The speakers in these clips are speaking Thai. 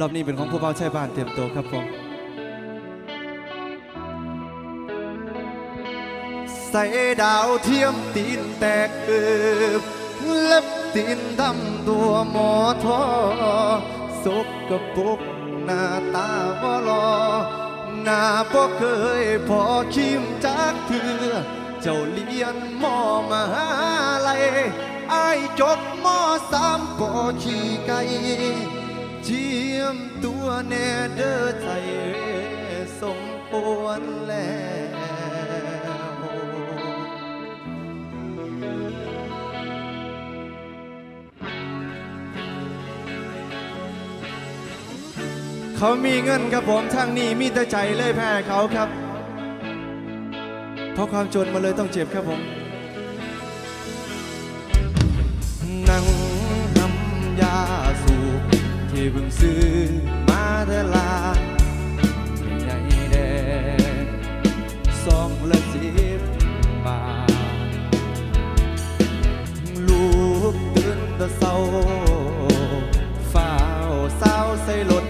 รอบนี้เป็นของผู้เบาใช้บ้านเตรียมตัวครับผมใส่ดาวเทียมตีนแตกเกือบเล็บตีนดำตัวหมอทอสกกระปุกหน้าตาบ่รอหน้าบ่เคยพอคิมจากเถือเจ้าเรียนมอมาหาลัยไอ้จบมอสามปอขี่ไก่ เจียมตัวแน่เด้อใจสมควรแล้วเขามีเงินครับผมทางนี้มีแต่ใจเลยแพ้เขาครับ เพราะความจนมาเลยต้องเจ็บครับผม เพิ่งซื้อมาแต่ลาใหญ่แดงสองละสิบบาท ลูกตื่นตะเศร้าฝ้าเศร้าใส่รถ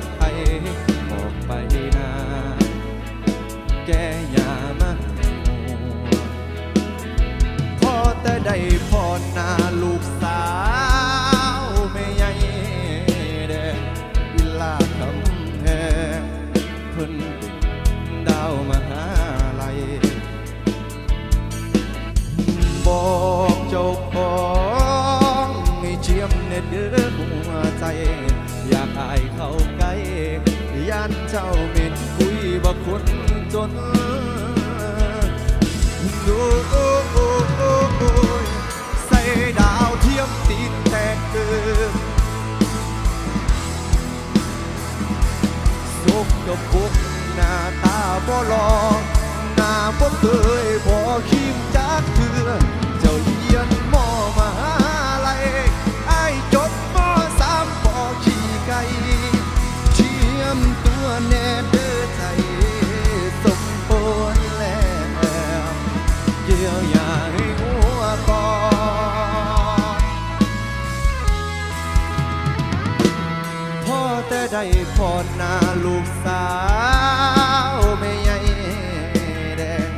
พอหน้าลูกสาวไม่ใหญ่แดง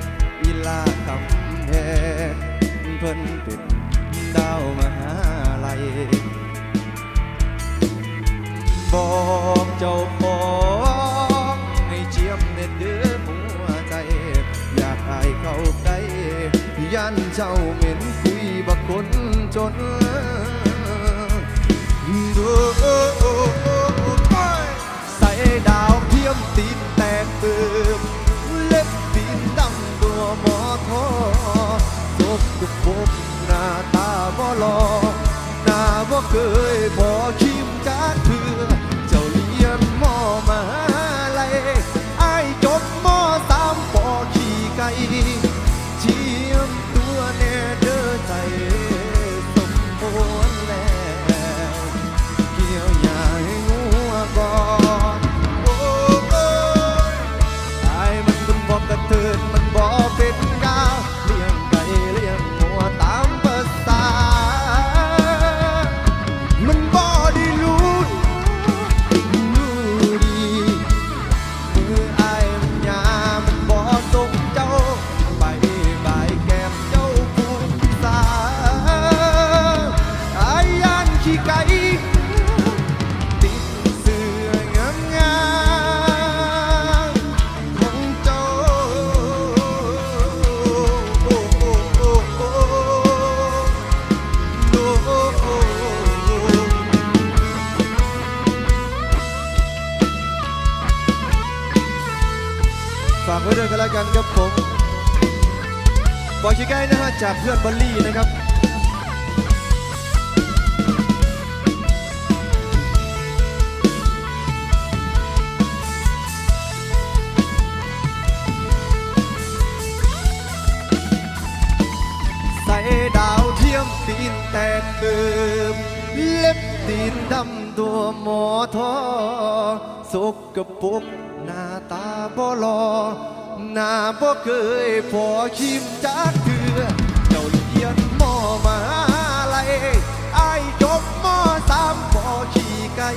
อีลาคำแพงเพิ่นเป็นดาวมหาลัยบอกเจ้าของให้เจียมเน็ดเดือหัวใจ อยากอายเข้าใกล้ยันเจ้าเหม็นคุยบักคนจน นะฮะจากเพื่อนบอลลี่นะครับใส่ดาวเทียมตีนแตกเติมเล็บตีนดำตัวหมอทอสกกระปุกหน้าตาบ่หลอหน้าบ่เคยพอคิมจากามบ่ขี่ไก่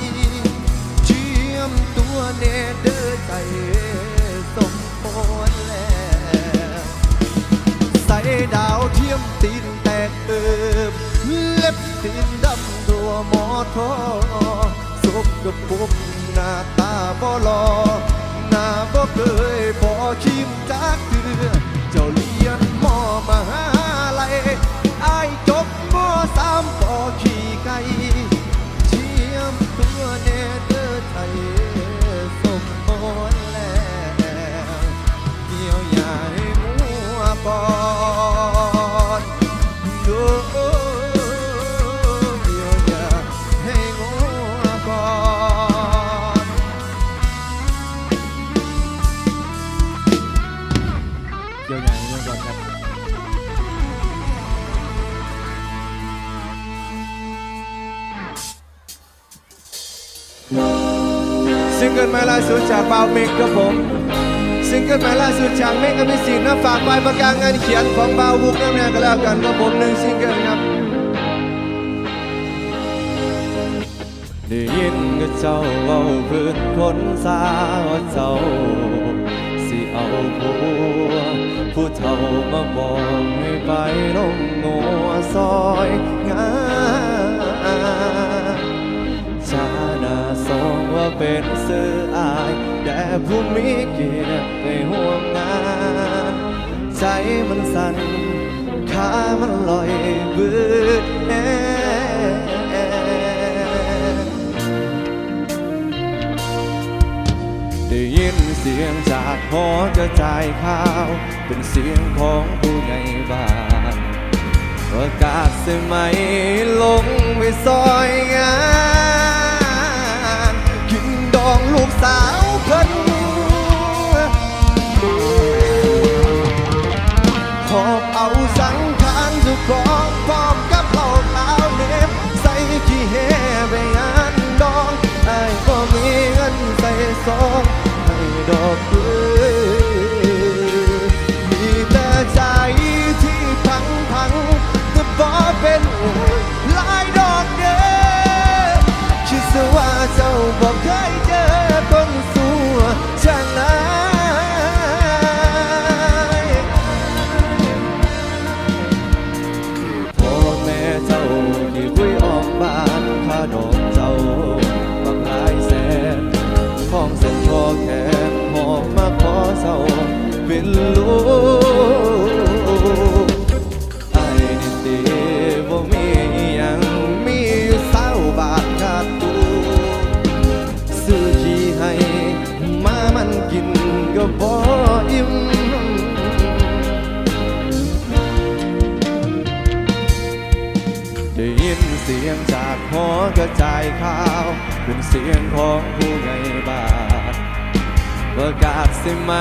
เทียมตัวเนเดอร์ใจสมพรแล้วใส่ดาวเทียมตีนแตกเบิบเล็บตีนดำตัวหมอทอสบกับปุ๊บหน้าตาบ่หลอหน้าบ่เคยพอชิมจากเถือเจ้าเลี้ยนมอมาหาลัยอายจบมอสามพอขี่ไก่ ใหม่ล่าสุดจากเบาเมกครับผมซิงเกิลใหม่ล่าสุดจากเมกกับมิสินนะฝากไปประกาศงานเขียนของเบาวบุกน้ำแน่ก็แล้วกันครับผมหนึ่งซิงเกิลครับได้ยินก็เจ้าเว้าพื้นคนสาวเจ้าสิเอาผัวผู้เฒ่ามาบอกให้ไปลงงัวซอย ผู้มีเกียรในห่วงงาน ใจมันสั่นขามันลอยบืดแอได้ยินเสียงจากหอกระจายข่าว เป็นเสียงของผู้ใหญ่บ้านประกาศเสียไหมลงไปซอยงาน กินดองลูกสาวเพิ่น สังขารสุกองพร้อมกับเหล่าขาวเน็บใส่ขี้แห่ไปงานดองไอ้ก็มีเงินใส่ซองให้ดอกเอ้ยมีแต่ใจที่พังพังแต่บ่เป็นหลายดอกเด้อคิดซะว่าเจ้าบอกเคย ลูกไอ้นี่ตีบ่มียังมีอยู่เศร้าบาทขาดตูซื้อขี้ให้มามันกินก็บ่อิ่มได้ยินเสียงจากหอกระจายข่าว เป็นเสียงของผู้ใหญ่บ้าน ประกาศสิไหม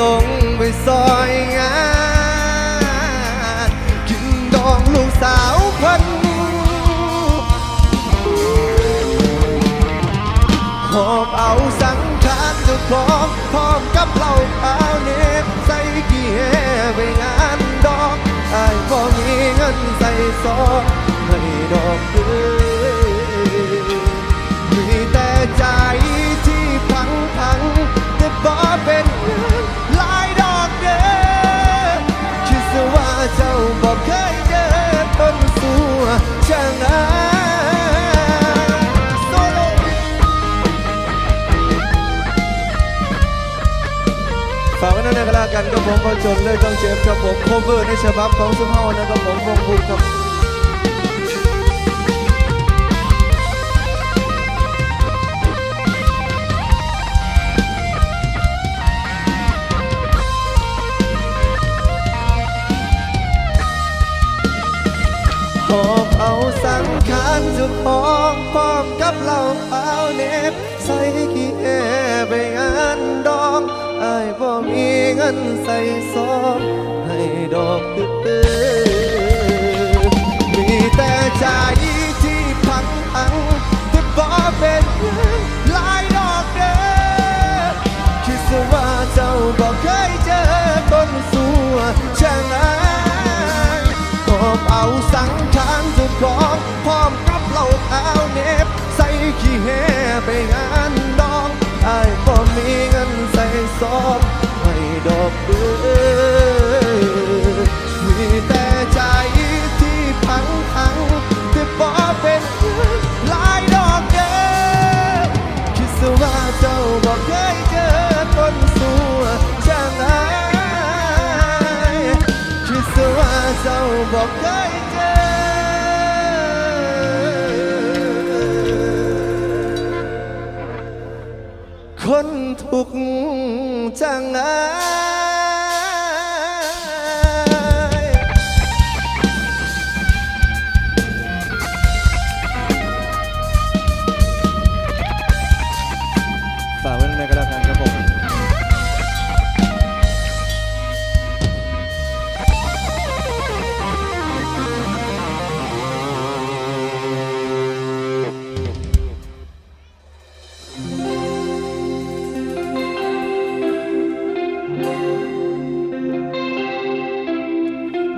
ลงไปซอยงานกินดองลูกสาวพันหอบเอาสังขารเจ้าของพร้อมกับเหล่าขาวเน็บใส่กี่แห่ไปงานดอกไอ้ายบ่มีเงินใส่ซองให้ดอกเอ้ กันเองก็แล้วกันกับผมพอจนเลยต้องเจ็บกับผมโคเวอร์ในฉบับของสุภาพนะครับผมวงภูมิครับหอบเอาสังขารจุกของพร้อมกับเหล่าเอาเน็บใส่ เงินใส่ซองให้ดอกเดือมีแต่ใจที่พังพังแต่บ่เป็นเงินหลายดอกเด้อคิดซะว่าเจ้าบอกเคยเจอคนสัวช่างไอหอบเอาสังขารสุดของพร้อมกับเหล่าขาเน็บใส่ขี้แห่ไปงานดองไอ้ายบ่มีเงินใส่ซอง ดอกเบื่อมีแต่ใจที่พังพังแต่บ่เป็นหลายดอกเดิคิดซว่าเจ้าบอกเคยเจอคนสัวจังไงคิดซว่าเจ้าบอกเคย นทุกข์จังไง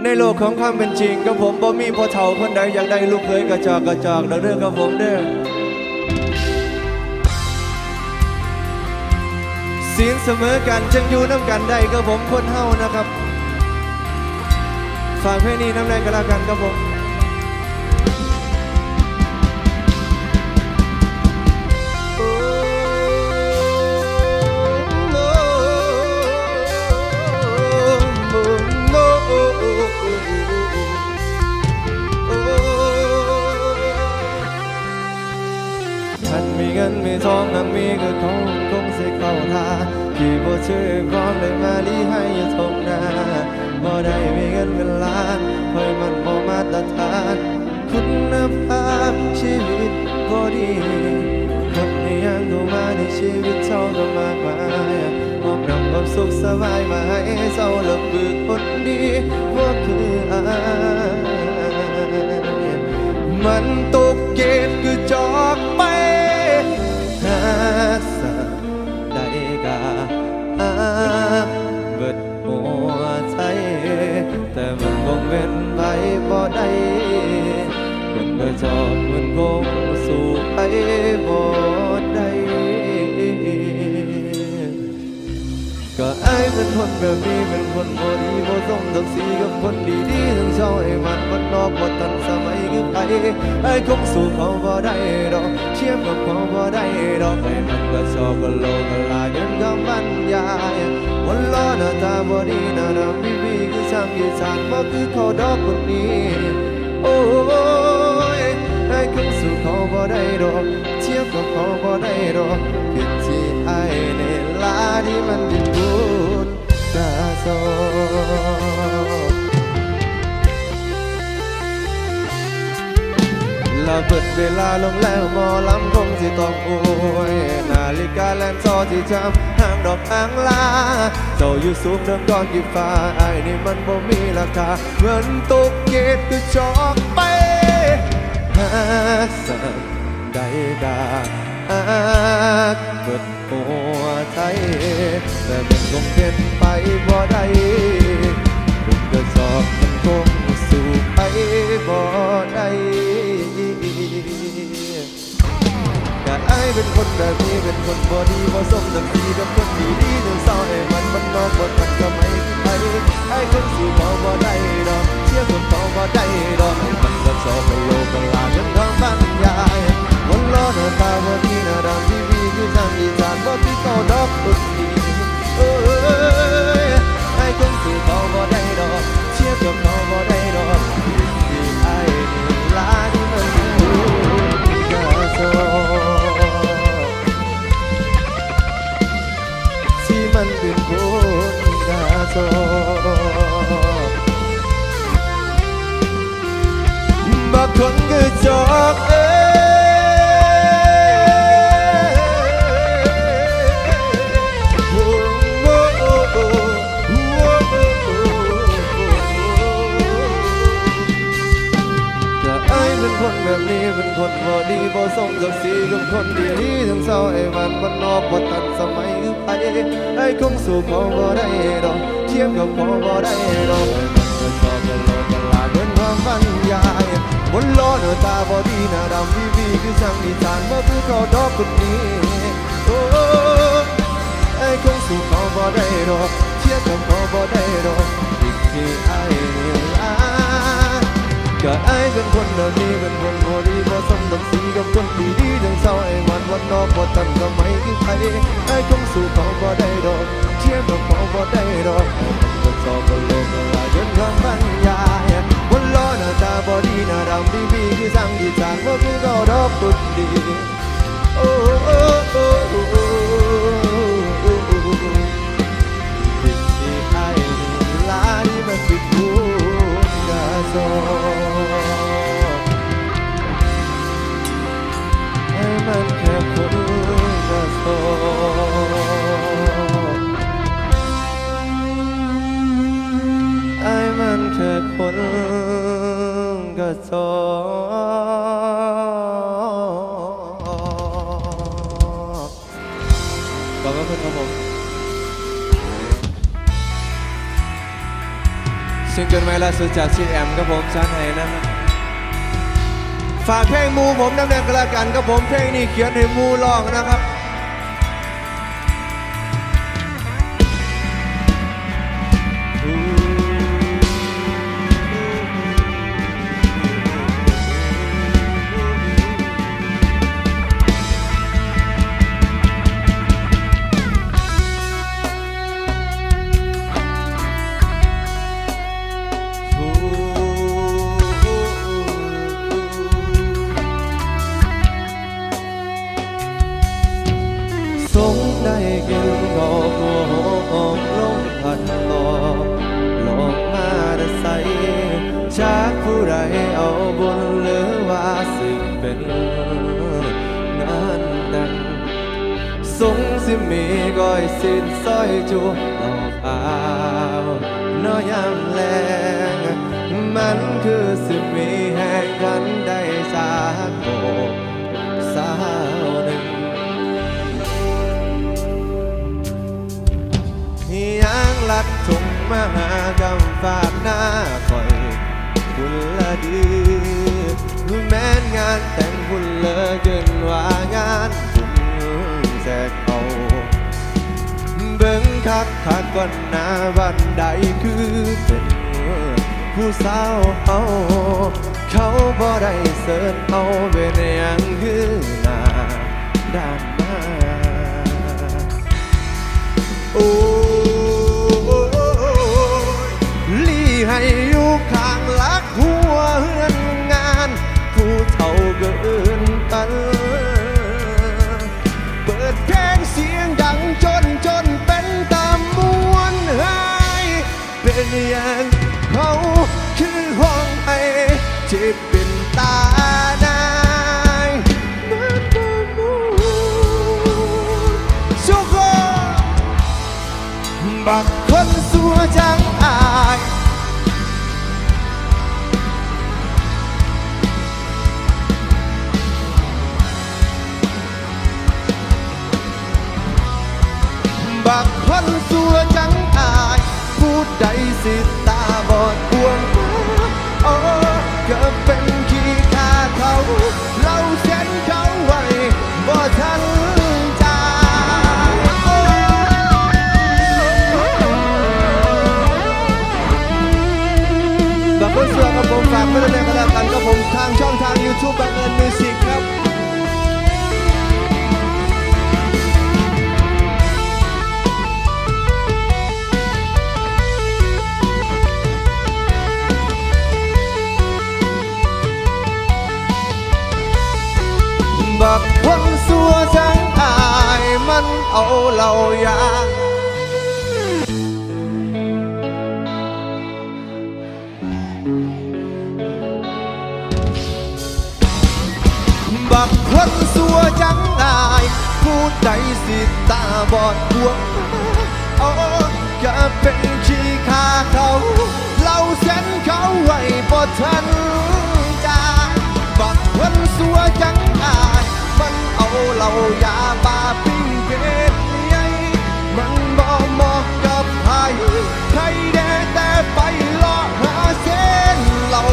ในโลกของความเป็นจริงกับผมบ่มีพ่อเฒ่าคนใดอยากได้ลูกเคยกระจอกกระจอกเด้อเด้อกับผมเด้อศีลเสมอกันจึงอยู่น้ำกันได้กับผมคนเฮานะครับ ฝากเพลงนี้น้ำแรงกันแล้วกันกับผม เงินมีทองนั้นมีก็คงคงสิเข้าท่าที่บ่ชื่อของได้มาลีให้อยู่ตรงหน้าบ่ได้มีเงินเป็นล้านคอยมันบ่มาตรฐานคุณภาพชีวิตบ่ดีคนนี้ยังเข้ามาในชีวิตเจ้าก็มากมายมอบนำความสุขสบายมาให้เจ้าและคือคนดีว่าคืออายมันตกเกตคือจอ มันคงเป็นไปบ่ได้มันก็จอบมันคงสู่ไปบ่ได้ก็อายเป็นคนแบบนี้เป็นคนบ่ดีบ่ส มศักดิ์ศรีกับคนดีๆทั้งเช้าไอ้มันมันนอกบ่ทันสมัยคือไผไอ้คงสู้เขาบ่ได้ดอกเทียบกับเขาบ่ได้ดอกไอ้มันก็ชอบก็โลกลาเงินก็บรรยายวันล้อหน้าตาบ่ดีหน้าดำบีบีคือช่างอีสานบ่คือเขาดอกคนนี้โอ้ยไอ้คงสู้เขาบ่ได้ดอกเทียบกับเขาบ่ได้ดอกผิดที่ไอ้ในลาที่มันดินบุญกาโซ ละเบิดเวลาลงแล้วหมอลำคงสิต้องโอยนาฬิกาแลนซอที่จำห่างดอกอ่างลาเจ้าอยู่สูงเดิมก่อนกี่ฟ้าไอ้นี่มันบ่มีราคาเงินตกเกตคือจอกไปหาสักได้กาอักเบิดหัวใจแต่มันคงเป็นไปบ่ได้ เป็นคนแบบนี้เป็นคนบ่ดีบ่สมดังสีกับคนดีดีหนึ่งเศร้าไอ้มันมันนอกบ่ทันก็ไม่ไปไอ้คนสู่เขาบ่ได้ดอกเชื่อคนเขาบ่ได้ดอกไอ้มันก็ชอบไปโลกลาเงินท้องบรรยายวันล้อหน้าตาบ่ดีหน้าดำทีวีคือทางอีสานบ่คือเขาดอกคนดีเอ้ยไอ้คนสู่เขาบ่ได้ดอกเชื่อกับเขาบ่ได้ดอกที่ไอ้นี่ลาที่มันอยู่กาโซที่มันเป็นคนกาโซ บางคนก็จอกเนี้เป็นคนบ่ดีบ่สมศักดิ์ศรีกับคนดีที่ทั้งเศร้าไอ้มันมันนอกบ่ทันสมัยคือไผไอ้คงสู้เขาบ่ได้ดอกเทียบกับเข เป็นคนเดินนี้เป็นคนพอดีพอสมดังสีกับคนดีดีดังเศร้าไอ้วันวันนอกพอตั้งก็ไม่คือใครไอ้คงสู่เขาก็ได้ดอกเทียมกับเขาก็ได้ดอกก็สอบกันลงลายจนคำบรรยายวันล้อหน้าตาบอดีหน้าดำดีดีคือสร้างดีจางว่าคือก็ดอกตุนดีโอ้โอ้โอ้โอ้ปิดที่ไอ้ลาที่มันปิดหูกาซอ ค่คนกาสอไอ้มันแค่คนกาสอขอบคุณครับผมซิงเกิลใหม่ล่าสุดจากซีแอมครับผมชาไทยนะครับ ฝากเพลงมูผมดำเนินกันละกันครับผมเพลงนี้เขียนให้มูร้องนะครับ สงได้กินดอกบัวหอมลมพัดตอหลอกมาได้ใสจากผู้ใดเอาบุญหรือว่าสิเป็นงานดังสงสิมีก้อยสิ้นสร้อยจูหลอกอาน้อยามแรงมันคือสิมีแห่งกันได มาหากำฝากหน้าคอยคุณละดีแม้นงานแต่งคุณเลอเกินว่างานคุณแจกเอาเบิ่งคักคักก่อนหน้าวันใดคือเป็นผู้สาวเอาเขาบ่ได้เสิร์นเอาเป็นอย่างคือหน้าด้านหน้าโอ้ เท่าเกินกันเปิดเพลงเสียงดังจนจนเป็นตามมวนหายเป็นอย่างเขาคือห้องไอที่เป็นตานายเหมือนบ่มูสุขบักคนสัวจังอาย บักคนสัวจังอาย พูดใดสิตาบอด มันเอาเหล่ายาบักคนสัวจังอายผู้ใดสิตาบอดดวงโอ้ก็เไปเลาะหาเส้นเหล่า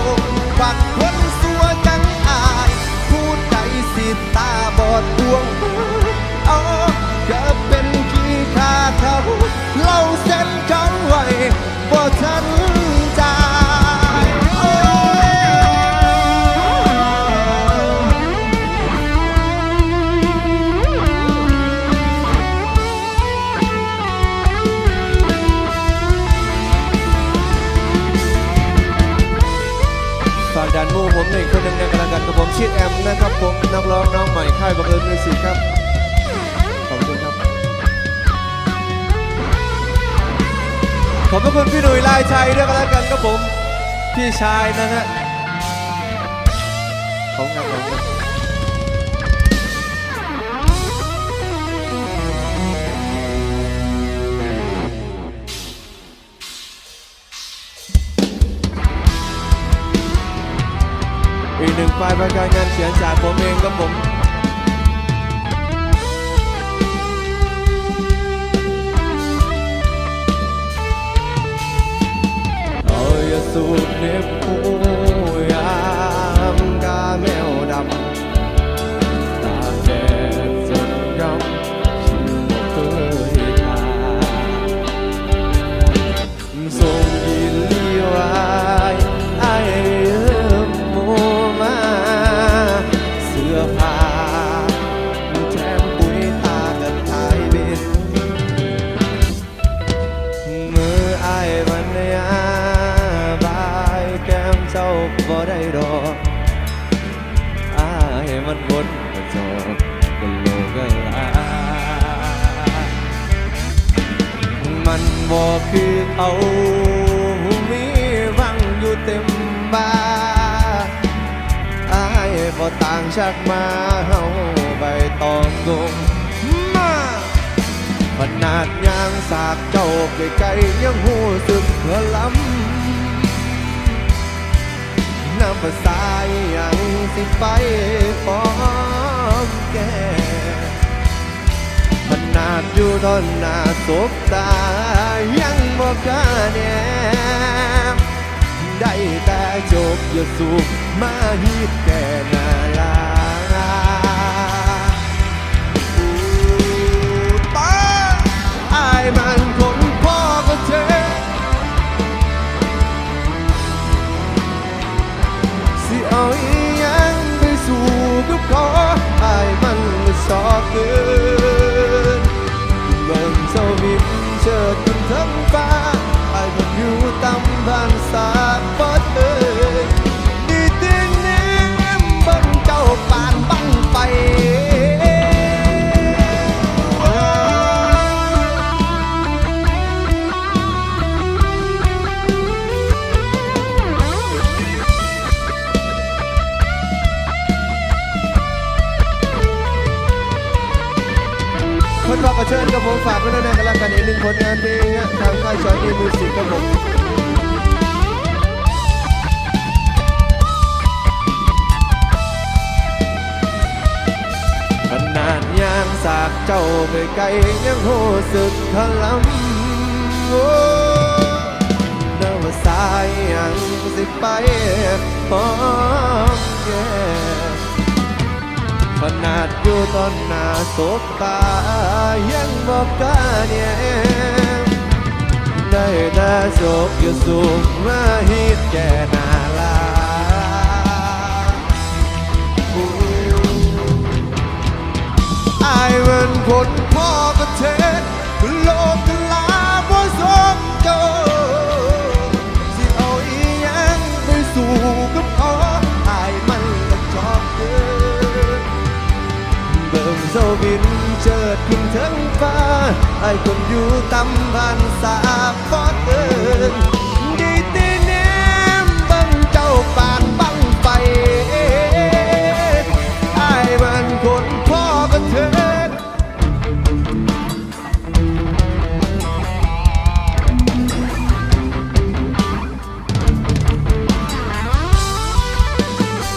บักคนสัวจังอาย พูดใจสิตาบอดดวง ชิดแอมนะครับผมนักร้องน้องใหม่ค่ายบังเอิญมิวสิกครับ ขอบคุณครับ ขอบพระคุณพี่หนุ่ยลายชัยด้วยกันแล้วกันครับผม พี่ชายนะฮะขอบคุณครับ กหนึ่งไฟล์ประการงานเขียนจากผมเองครับผม ชักมาเฮาใบตองกลมมาขนาดยางสากเจ้าไกลๆยังหูสึกเหือลำน้ำภาษาอหยังสิไปพร้อมแกขนาดอยู่ตอนหน้าสบตายังบอกกล้าแนมได้แต่จบอย่าสูบมาฮีดแก่หนา ชิญกับผมฝากไว้ด้วยนะกันแล้วกันอีกหนึ่งผลงานเพลงทางค่ายชอยดีมิวสิกครับผมขนาดยางสากเจ้าไปไกลยังโหสึกขลำโอ้นื้อสายยังสิไปพร้อมแย่ ขนาดอยู่ตอนหน้าสบตายังบอกกล้าเนี่ยได้แต่โศกอยู่สูงมาฮิตแก่นาลาอายมันคนพ่อประเทศ บิ่งเจ้าบินเจิดขึ้นถึงฟ้าไอ้คนอยู่ตำพันสาฟอดเอินดีตีแนมบิ่งเจ้าปานบังไปไอ้มันคนพ่อก็เถิด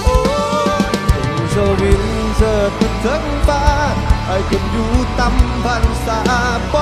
โอ้เจ้าบินเจิดขึ้นถึง ไอ้คนอยู่ตำพันสาป